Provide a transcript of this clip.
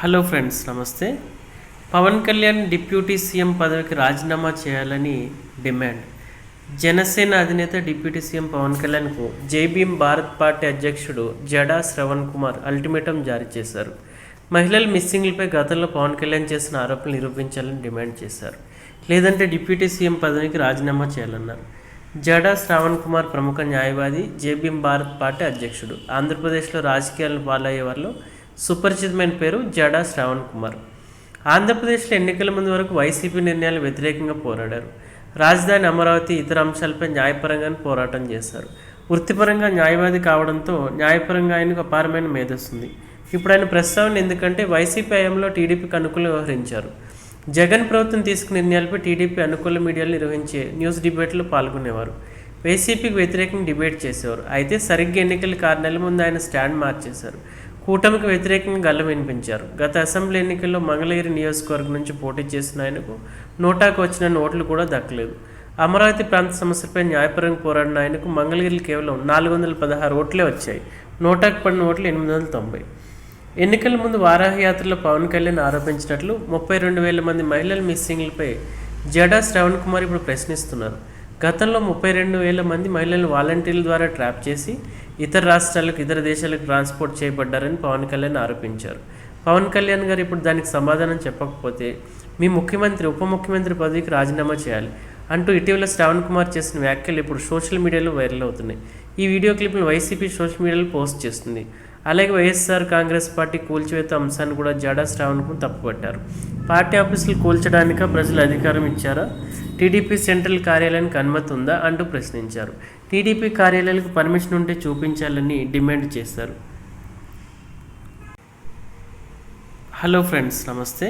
Hello friends నమస్తే. Pawan Kalyan deputy CM పదవికి రాజీనామా చేయాలని డిమాండ్. జనసేన అధినేత డిప్యూటీ సీఎం పవన్ కళ్యాణ్కు జైభీం భారత్ పార్టీ అధ్యక్షుడు జడా శ్రవణ్ కుమార్ అల్టిమేటం జారీ చేశారు. మహిళల మిస్సింగ్లపై గతంలో పవన్ కళ్యాణ్ చేసిన ఆరోపణలు నిరూపించాలని డిమాండ్ చేశారు. లేదంటే డిప్యూటీ సీఎం పదవికి రాజీనామా చేయాలన్నారు. జడా శ్రావణ్ కుమార్ ప్రముఖ న్యాయవాది జేబీఎం భారత్ పార్టీ అధ్యక్షుడు. ఆంధ్రప్రదేశ్లో రాజకీయాలను పాలయ్యే వారిలో సుపరిచితమైన పేరు జడా శ్రావణ్ కుమార్. ఆంధ్రప్రదేశ్లో ఎన్నికల ముందు వరకు వైసీపీ నిర్ణయాలు వ్యతిరేకంగా పోరాడారు. రాజధాని అమరావతి ఇతర అంశాలపై న్యాయపరంగానే పోరాటం చేశారు. వృత్తిపరంగా న్యాయవాది కావడంతో న్యాయపరంగా ఆయనకు అపారమైన మేధొస్తుంది ఇప్పుడు ఆయన ప్రస్తావన ఎందుకంటే వైసీపీ హయాంలో టీడీపీకి అనుకూలంగా వ్యవహరించారు. జగన్ ప్రభుత్వం తీసుకున్న నిర్ణయాలపై టీడీపీ అనుకూల మీడియాలు నిర్వహించే న్యూస్ డిబేట్లో పాల్గొనేవారు. వైసీపీకి వ్యతిరేకంగా డిబేట్ చేసేవారు. అయితే సరిగ్గా ఎన్నికల కారణాల ముందు ఆయన స్టాండ్ మార్చేశారు. కూటమికి వ్యతిరేకంగా గల్లం వినిపించారు. గత అసెంబ్లీ ఎన్నికల్లో మంగళగిరి నియోజకవర్గం నుంచి పోటీ చేసిన ఆయనకు నోటాకు వచ్చిన ఓట్లు కూడా దక్కలేదు. అమరావతి ప్రాంత సమస్యలపై న్యాయపరంగా పోరాడిన ఆయనకు మంగళగిరిలో కేవలం నాలుగు వందల పదహారు ఓట్లే వచ్చాయి. నోటాకు పడిన ఓట్లు ఎనిమిది వందల తొంభై. ఎన్నికల ముందు వారాహయాత్రలో పవన్ కళ్యాణ్ ఆరోపించినట్లు ముప్పై రెండు వేల మంది మహిళల మిస్సింగ్లపై జడా శ్రవణ్ కుమార్ ఇప్పుడు ప్రశ్నిస్తున్నారు. గతంలో ముప్పై రెండు వేల మంది మహిళలను వాలంటీర్ల ద్వారా ట్రాప్ చేసి ఇతర రాష్ట్రాలకు ఇతర దేశాలకు ట్రాన్స్పోర్ట్ చేయబడ్డారని పవన్ కళ్యాణ్ ఆరోపించారు. పవన్ కళ్యాణ్ గారు ఇప్పుడు దానికి సమాధానం చెప్పకపోతే మీ ముఖ్యమంత్రి ఉప ముఖ్యమంత్రి పదవికి రాజీనామా చేయాలి అంటూ ఇటీవల శ్రావణ్ కుమార్ చేసిన వ్యాఖ్యలు ఇప్పుడు సోషల్ మీడియాలో వైరల్ అవుతున్నాయి. ఈ వీడియో క్లిప్ను వైసీపీ సోషల్ మీడియాలో పోస్ట్ చేస్తుంది. అలాగే వైఎస్ఆర్ కాంగ్రెస్ పార్టీ కూల్చివేత అంశాన్ని కూడా జడా శ్రావణ్కు తప్పుపట్టారు. పార్టీ ఆఫీసులు కూల్చడానిక ప్రజలు అధికారం ఇచ్చారా? టీడీపీ సెంట్రల్ కార్యాలయానికి అనుమతి ఉందా అంటూ ప్రశ్నించారు. టీడీపీ కార్యాలయాలకు పర్మిషన్ ఉంటే చూపించాలని డిమాండ్ చేశారు. హలో ఫ్రెండ్స్ నమస్తే.